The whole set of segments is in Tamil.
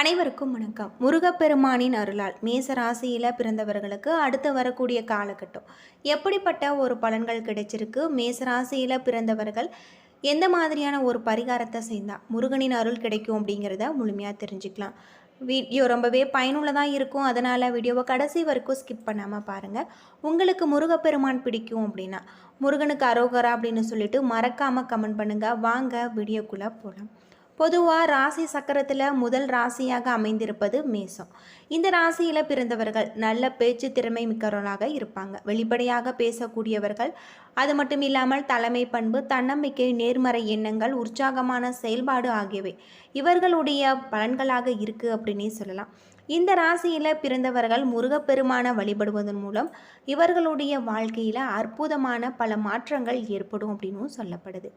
அனைவருக்கும் வணக்கம். முருகப்பெருமானின் அருளால் மேச ராசியில் பிறந்தவர்களுக்கு அடுத்து வரக்கூடிய காலகட்டம். எப்படிப்பட்ட ஒரு பலன்கள் கிடைச்சிருக்கு? மேச ராசியில் பிறந்தவர்கள் எந்த மாதிரியான ஒரு பரிகாரத்தை செய்தால் முருகனின் அருள் கிடைக்கும் அப்படிங்கிறத முழுமையாக தெரிஞ்சுக்கலாம். வீடியோ ரொம்பவே பயனுள்ளதாக இருக்கும். அதனால் வீடியோவை கடைசி வரைக்கும் ஸ்கிப் பண்ணாமல் பாருங்கள் உங்களுக்கு முருகப்பெருமான் பிடிக்கும் அப்படின்னா முருகனுக்கு அரோகரா அப்படின்னு சொல்லிட்டு மறக்காமல் கமெண்ட் பண்ணுங்கள் வாங்க வீடியோக்குள்ளே போகலாம் பொதுவாக ராசி சக்கரத்தில் முதல் ராசியாக அமைந்திருப்பது மேசம் இந்த ராசியில் பிறந்தவர்கள் நல்ல பேச்சு திறமை மிக்கவர்களாக இருப்பாங்க. வெளிப்படையாக பேசக்கூடியவர்கள் அது மட்டும் இல்லாமல் தலைமை பண்பு தன்னம்பிக்கை நேர்மறை எண்ணங்கள் உற்சாகமான செயல்பாடு ஆகியவை இவர்களுடைய பலன்களாக இருக்குது அப்படின்னே சொல்லலாம். இந்த ராசியில் பிறந்தவர்கள் முருகப்பெருமான வழிபடுவதன் மூலம் இவர்களுடைய வாழ்க்கையில் அற்புதமான பல மாற்றங்கள் ஏற்படும் அப்படின்னும் சொல்லப்படுது.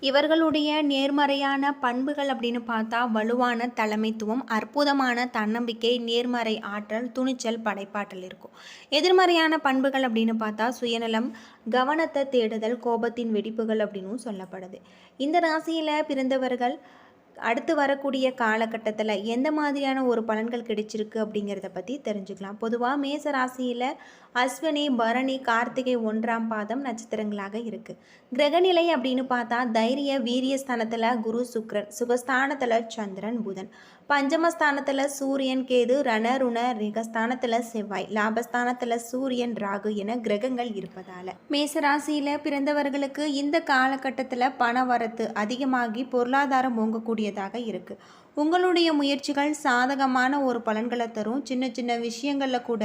இவர்களுடைய நேர்மறையான பண்புகள் அப்படின்னு பார்த்தா வலுவான தலைமைத்துவம் அற்புதமான தன்னம்பிக்கை நேர்மறை ஆற்றல் துணிச்சல் படைப்பாற்றல் இருக்கும். எதிர்மறையான பண்புகள் அப்படின்னு பார்த்தா சுயநலம் கவனத்தை தேடுதல் கோபத்தின் வெடிப்புகள் அப்படின்னும் சொல்லப்படுது. இந்த ராசியில் பிறந்தவர்கள் அடுத்து வரக்கூடிய காலகட்டத்தில் எந்த மாதிரியான ஒரு பலன்கள் கிடைச்சிருக்கு அப்படிங்கிறத பற்றி தெரிஞ்சுக்கலாம். பொதுவாக மேச ராசியில் அஸ்வினி பரணி கார்த்திகை ஒன்றாம் பாதம் நட்சத்திரங்களாக இருக்குது கிரகநிலை அப்படின்னு பார்த்தா தைரிய வீரிய ஸ்தானத்தில் குரு சுக்ரன் சுகஸ்தானத்தில் சந்திரன் புதன். பஞ்சமஸ்தானத்தில் சூரியன் கேது ரணருண ரிகஸ்தானத்தில் செவ்வாய் லாபஸ்தானத்தில் சூரியன் ராகு என கிரகங்கள் இருப்பதால். மேசராசியில் பிறந்தவர்களுக்கு இந்த காலகட்டத்தில் பண வரத்து அதிகமாகி பொருளாதாரம் ஓங்கக்கூடியதாக இருக்குது உங்களுடைய முயற்சிகள் சாதகமான ஒரு பலன்களை தரும். சின்ன சின்ன விஷயங்களில் கூட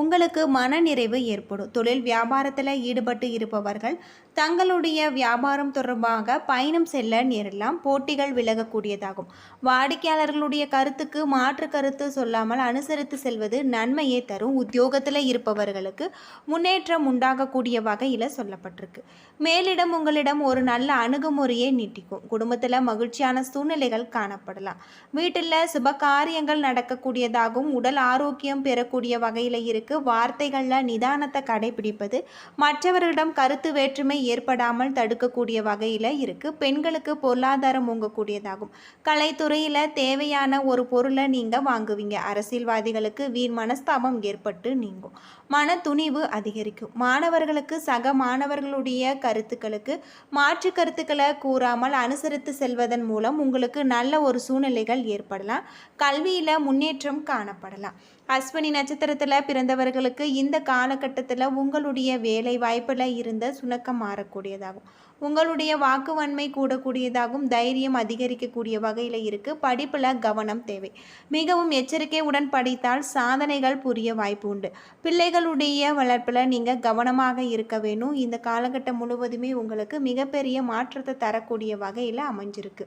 உங்களுக்கு மனநிறைவு ஏற்படும். தொழில் வியாபாரத்தில் ஈடுபட்டு இருப்பவர்கள் தங்களுடைய வியாபாரம் தொடர்பாக பயணம் செல்ல நேரலாம் போட்டிகள் விலகக்கூடியதாகும். வாடிக்கையாளர்களுடைய கருத்துக்கு மாற்று கருத்து சொல்லாமல் அனுசரித்து செல்வது நன்மையை தரும். உத்தியோகத்தில் இருப்பவர்களுக்கு முன்னேற்றம் உண்டாகக்கூடிய வகையில் சொல்லப்பட்டிருக்கு. மேலிடம் உங்களிடம் ஒரு நல்ல அணுகுமுறையை நீட்டிக்கும். குடும்பத்தில் மகிழ்ச்சியான சூழ்நிலைகள் காணப்படலாம். வீட்டில் சுப காரியங்கள் நடக்கக்கூடியதாகவும் உடல் ஆரோக்கியம் பெறக்கூடிய வகையில் இருக்கு. வார்த்தைகளில் நிதானத்தை கடைபிடிப்பது மற்றவர்களிடம் கருத்து வேற்றுமை ஏற்படாமல் தடுக்கக்கூடிய வகையில் இருக்கு. பெண்களுக்கு பொருளாதாரம் ஓங்கக்கூடியதாகும். கலைத்துறையில் தேவையான ஒரு பொருளை நீங்கள் வாங்குவீங்க. அரசியல்வாதிகளுக்கு வீண் மனஸ்தாபம் ஏற்பட்டு நீங்கும். மன துணிவு அதிகரிக்கும். மாணவர்களுக்கு சக மாணவர்களுடைய கருத்துக்களுக்கு மாற்று கருத்துக்களை கூறாமல் அனுசரித்து செல்வதன் மூலம் உங்களுக்கு நல்ல ஒரு சூழ்நிலை சூழ்நிலைகள் ஏற்படலாம். கல்வியில் முன்னேற்றம் காணப்படலாம். அஸ்வினி நட்சத்திரத்தில் பிறந்தவர்களுக்கு இந்த காலகட்டத்தில் உங்களுடைய வேலை வாய்ப்பில் இருந்த சுணக்கம் மாறக்கூடியதாகும். உங்களுடைய வாக்குவன்மை கூடக்கூடியதாகவும் தைரியம் அதிகரிக்கக்கூடிய வகையில் இருக்குது படிப்பில் கவனம் தேவை. மிகவும் எச்சரிக்கையுடன் படித்தால் சாதனைகள் புரிய வாய்ப்பு உண்டு. பிள்ளைகளுடைய வளர்ப்பில் நீங்கள் கவனமாக இருக்க வேணும். இந்த காலகட்டம் முழுவதுமே உங்களுக்கு மிகப்பெரிய மாற்றத்தை தரக்கூடிய வகையில் அமைஞ்சிருக்கு.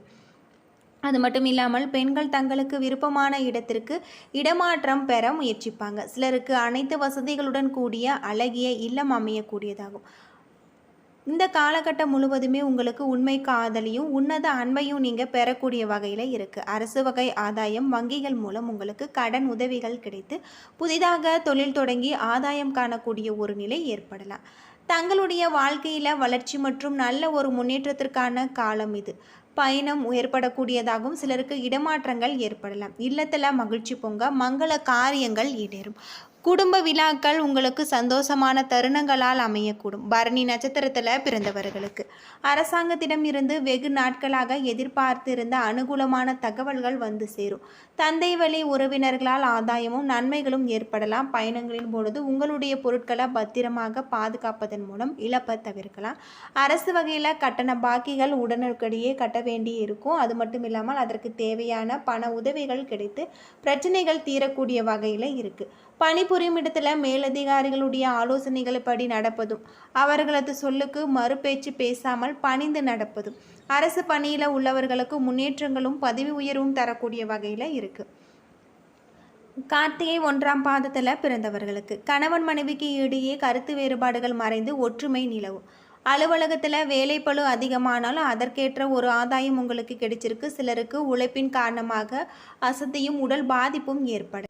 அது மட்டும் இல்லாமல் பெண்கள் தங்களுக்கு விருப்பமான இடத்திற்கு இடமாற்றம் பெற முயற்சிப்பாங்க. சிலருக்கு அனைத்து வசதிகளுடன் கூடிய அழகிய இல்லம் அமையக்கூடியதாகும். இந்த காலகட்டம் முழுவதுமே உங்களுக்கு உண்மை காதலியும் உன்னத அன்பையும் நீங்கள் பெறக்கூடிய வகையில் இருக்குது அரசு வகை ஆதாயம் வங்கிகள் மூலம் உங்களுக்கு கடன் உதவிகள் கிடைத்து புதிதாக தொழில் தொடங்கி ஆதாயம் காணக்கூடிய ஒரு நிலை ஏற்படலாம். தங்களுடைய வாழ்க்கையில் வளர்ச்சி மற்றும் நல்ல ஒரு முன்னேற்றத்திற்கான காலம் இது. பயணம் ஏற்படக்கூடியதாகவும் சிலருக்கு இடமாற்றங்கள் ஏற்படலாம். இல்லத்தில் மகிழ்ச்சி பொங்க மங்கள காரியங்கள் ஈடேறும். குடும்ப விழாக்கள் உங்களுக்கு சந்தோஷமான தருணங்களால் அமையக்கூடும். பரணி நட்சத்திரத்தில் பிறந்தவர்களுக்கு. அரசாங்கத்திடம் இருந்து வெகு நாட்களாக எதிர்பார்த்திருந்த அனுகூலமான தகவல்கள் வந்து சேரும். தந்தை வழி உறவினர்களால் ஆதாயமும் நன்மைகளும் ஏற்படலாம். பயணங்களின் பொழுது உங்களுடைய பொருட்களை பத்திரமாக பாதுகாப்பதன் மூலம் இழப்பை தவிர்க்கலாம். அரசு வகையில் கட்டண பாக்கிகள் உடனுக்கடியே கட்ட வேண்டி இருக்கும். அது மட்டும் இல்லாமல் அதற்கு தேவையான பண உதவிகள் கிடைத்து பிரச்சனைகள் தீரக்கூடிய வகையில் இருக்குது பணிபுரியும் இடத்துல மேலதிகாரிகளுடைய ஆலோசனைகளை படி நடப்பதும் அவர்களது சொல்லுக்கு மறுபேச்சு பேசாமல் பணிந்து நடப்பதும் அரசு பணியில் உள்ளவர்களுக்கு முன்னேற்றங்களும் பதவி உயர்வும் தரக்கூடிய வகையில் இருக்குது கார்த்திகை ஒன்றாம் பாதத்தில் பிறந்தவர்களுக்கு கணவன் மனைவிக்கு இடையே கருத்து வேறுபாடுகள் மறைந்து ஒற்றுமை நிலவும். அலுவலகத்தில் வேலைப்பழு அதிகமானாலும் அதற்கேற்ற ஒரு ஆதாயம் உங்களுக்கு கிடைச்சிருக்கு. சிலருக்கு உழைப்பின் காரணமாக அசதியும் உடல் பாதிப்பும் ஏற்படும்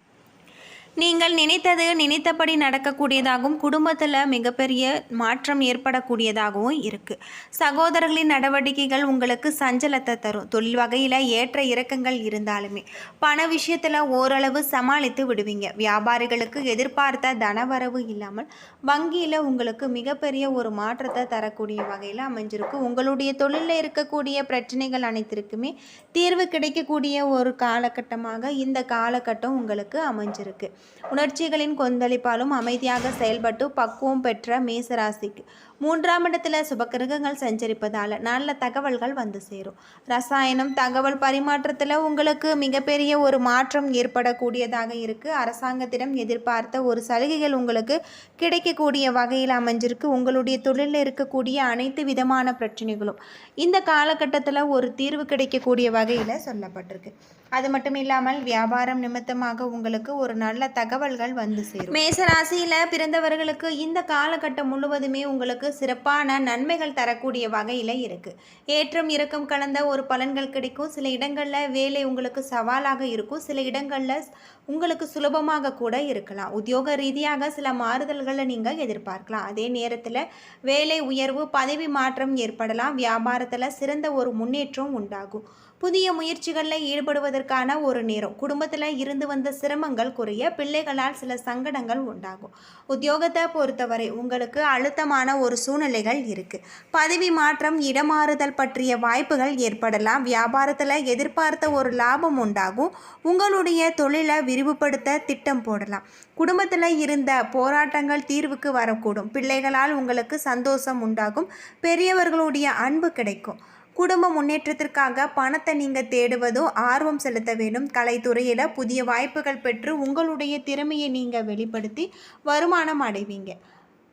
நீங்கள் நினைத்தது நினைத்தபடி நடக்கக்கூடியதாகவும் குடும்பத்தில் மிகப்பெரிய மாற்றம் ஏற்படக்கூடியதாகவும் இருக்குது சகோதரர்களின் நடவடிக்கைகள் உங்களுக்கு சஞ்சலத்தை தரும். தொழில் வகையில் ஏற்ற இறக்கங்கள் இருந்தாலுமே பண விஷயத்தில் ஓரளவு சமாளித்து விடுவீங்க. வியாபாரிகளுக்கு எதிர்பார்த்த தனவரவு இல்லாமல் வங்கியில் உங்களுக்கு மிகப்பெரிய ஒரு மாற்றத்தை தரக்கூடிய வகையில் அமைஞ்சிருக்கு. உங்களுடைய தொழிலில் இருக்கக்கூடிய பிரச்சனைகள் அனைத்திற்குமே தீர்வு கிடைக்கக்கூடிய ஒரு காலகட்டமாக இந்த காலகட்டம் உங்களுக்கு அமைஞ்சிருக்கு. உணர்ச்சிகளின் கொந்தளிப்பாலும் அமைதியாக செயல்பட்டு பக்குவம் பெற்ற மேசராசிக்கு மூன்றாம் இடத்துல சுபகிரகங்கள் சஞ்சரிப்பதால் நல்ல தகவல்கள் வந்து சேரும். ரசாயனம் தகவல் பரிமாற்றத்தில் உங்களுக்கு மிகப்பெரிய ஒரு மாற்றம் ஏற்படக்கூடியதாக இருக்குது அரசாங்கத்திடம் எதிர்பார்த்த ஒரு சலுகைகள் உங்களுக்கு கிடைக்கக்கூடிய வகையில் அமைஞ்சிருக்கு. உங்களுடைய தொழிலில் இருக்கக்கூடிய அனைத்து விதமான பிரச்சனைகளும் இந்த காலகட்டத்தில் ஒரு தீர்வு கிடைக்கக்கூடிய வகையில் சொல்லப்பட்டிருக்கு. அது மட்டும் இல்லாமல் வியாபாரம் நிமித்தமாக உங்களுக்கு ஒரு நல்ல தகவல்கள் வந்து சேரும். மேசராசியில் பிறந்தவர்களுக்கு இந்த காலகட்டம் முழுவதுமே உங்களுக்கு சிறப்பான நன்மைகள் தரக்கூடிய வகையில் இருக்குது ஏற்றம் இறக்கம் கலந்த ஒரு பலன்கள் கிடைக்கும். சில இடங்களில் வேலை உங்களுக்கு சவாலாக இருக்கும். சில இடங்களில் உங்களுக்கு சுலபமாக கூட இருக்கலாம். உத்தியோக ரீதியாக சில மாறுதல்களை நீங்கள் எதிர்பார்க்கலாம். அதே நேரத்தில் வேலை உயர்வு பதவி மாற்றம் ஏற்படலாம். வியாபாரத்தில் சிறந்த ஒரு முன்னேற்றம் உண்டாகும். புதிய முயற்சிகளில் ஈடுபடுவதற்கான ஒரு நேரம். குடும்பத்தில் இருந்து வந்த சிரமங்கள் குறைய பிள்ளைகளால் சில சங்கடங்கள் உண்டாகும். உத்தியோகத்தை பொறுத்தவரை உங்களுக்கு அழுத்தமான ஒரு சூழ்நிலைகள் இருக்குது பதவி மாற்றம் இடமாறுதல் பற்றிய வாய்ப்புகள் ஏற்படலாம். வியாபாரத்தில் எதிர்பார்த்த ஒரு லாபம் உண்டாகும். உங்களுடைய தொழிலை விரிவுபடுத்த திட்டம் போடலாம். குடும்பத்தில் இருந்த போராட்டங்கள் தீர்வுக்கு வரக்கூடும். பிள்ளைகளால் உங்களுக்கு சந்தோஷம் உண்டாகும். பெரியவர்களுடைய அன்பு கிடைக்கும். குடும்ப முன்னேற்றத்திற்காக பணத்தை நீங்கள் தேடுவதும் ஆர்வம் செலுத்த வேண்டும். கலைத்துறையில் புதிய வாய்ப்புகள் பெற்று உங்களுடைய திறமையை நீங்கள் வெளிப்படுத்தி வருமானம் அடைவீங்க.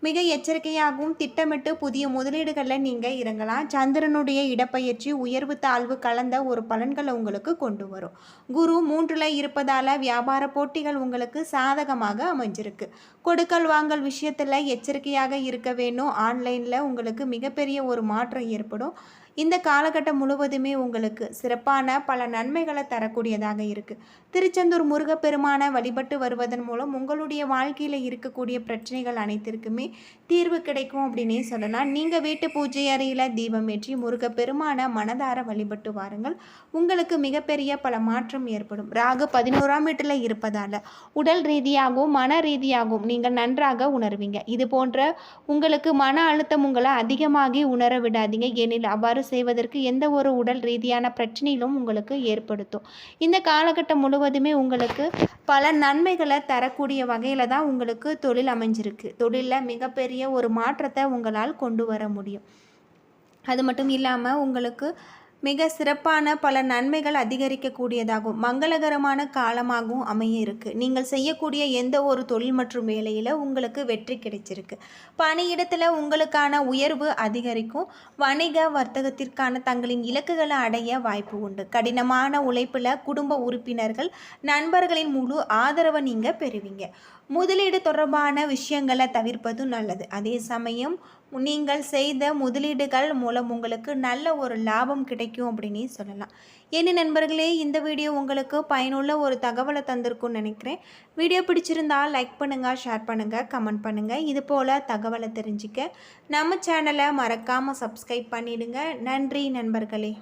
மிக எச்சரிக்கையாகவும் திட்டமிட்டு புதிய முதலீடுகளில் நீங்கள் இறங்கலாம். சந்திரனுடைய இடப்பெயர்ச்சி உயர்வு தாழ்வு கலந்த ஒரு பலன்களை உங்களுக்கு கொண்டு வரும். குரு மூன்றில் இருப்பதால் வியாபார போட்டிகள் உங்களுக்கு சாதகமாக அமைஞ்சிருக்கு. கொடுக்கல் வாங்கல் விஷயத்தில் எச்சரிக்கையாக இருக்க வேணும் ஆன்லைனில் உங்களுக்கு மிகப்பெரிய ஒரு மாற்றம் ஏற்படும். இந்த காலகட்டம் முழுவதுமே உங்களுக்கு சிறப்பான பல நன்மைகளை தரக்கூடியதாக இருக்குது திருச்செந்தூர் முருகப்பெருமான வழிபட்டு வருவதன் மூலம் உங்களுடைய வாழ்க்கையில் இருக்கக்கூடிய பிரச்சனைகள் அனைத்திற்குமே தீர்வு கிடைக்கும் அப்படின்னே சொல்லலாம். நீங்கள் வீட்டு பூஜை அறையில் தீபம் ஏற்றி முருகப்பெருமான மனதார வழிபட்டு வாருங்கள். உங்களுக்கு மிகப்பெரிய பல மாற்றம் ஏற்படும். ராகு பதினோராம் வீட்டில் இருப்பதால் உடல் ரீதியாகவும் மன ரீதியாகவும் நீங்கள் நன்றாக உணர்வீங்க. இது போன்ற உங்களுக்கு மன அழுத்தம் உங்களை அதிகமாகி உணர விடாதீங்க. ஏனில் அவ்வாறு செய்வதற்கு எந்த ஒரு உடல் ரீதியான பிரச்சனையிலும் உங்களுக்கு ஏற்படுத்தும். இந்த காலகட்டம் முழுவதுமே உங்களுக்கு பல நன்மைகளை தரக்கூடிய வகையில் தான் உங்களுக்கு தொழில் அமைஞ்சிருக்கு. தொழிலில் மிகப்பெரிய ஒரு மாற்றத்தை உங்களால் கொண்டு வர முடியும். அது மட்டும் இல்லாமல் உங்களுக்கு மிக சிறப்பான பல நன்மைகள் அதிகரிக்கக்கூடியதாகும். மங்களகரமான காலமாகவும் அமைய இருக்கு நீங்கள் செய்யக்கூடிய எந்த ஒரு தொழில் மற்றும் வேலையில் உங்களுக்கு வெற்றி கிடைச்சிருக்கு. பணியிடத்தில் உங்களுக்கான உயர்வு அதிகரிக்கும். வணிக வர்த்தகத்திற்கான தங்களின் இலக்குகளை அடைய வாய்ப்பு உண்டு. கடினமான உழைப்பில் குடும்ப உறுப்பினர்கள் நண்பர்களின் முழு ஆதரவை நீங்கள் பெறுவீங்க. முதலீடு தொடர்பான விஷயங்களை தவிர்ப்பதும் நல்லது. அதே சமயம் நீங்கள் செய்த முதலீடுகள் மூலம் உங்களுக்கு நல்ல ஒரு லாபம் கிடைக்கும் அப்படின்னு சொல்லலாம். என்ன நண்பர்களே இந்த வீடியோ உங்களுக்கு பயனுள்ள ஒரு தகவலை தந்திருக்கும்னு நினைக்கிறேன். வீடியோ பிடிச்சிருந்தால் லைக் பண்ணுங்கள் ஷேர் பண்ணுங்கள் கமெண்ட் பண்ணுங்கள் இது போல் தகவலை தெரிஞ்சுக்க நம்ம சேனலை மறக்காமல் சப்ஸ்கிரைப் பண்ணிவிடுங்க நன்றி நண்பர்களே.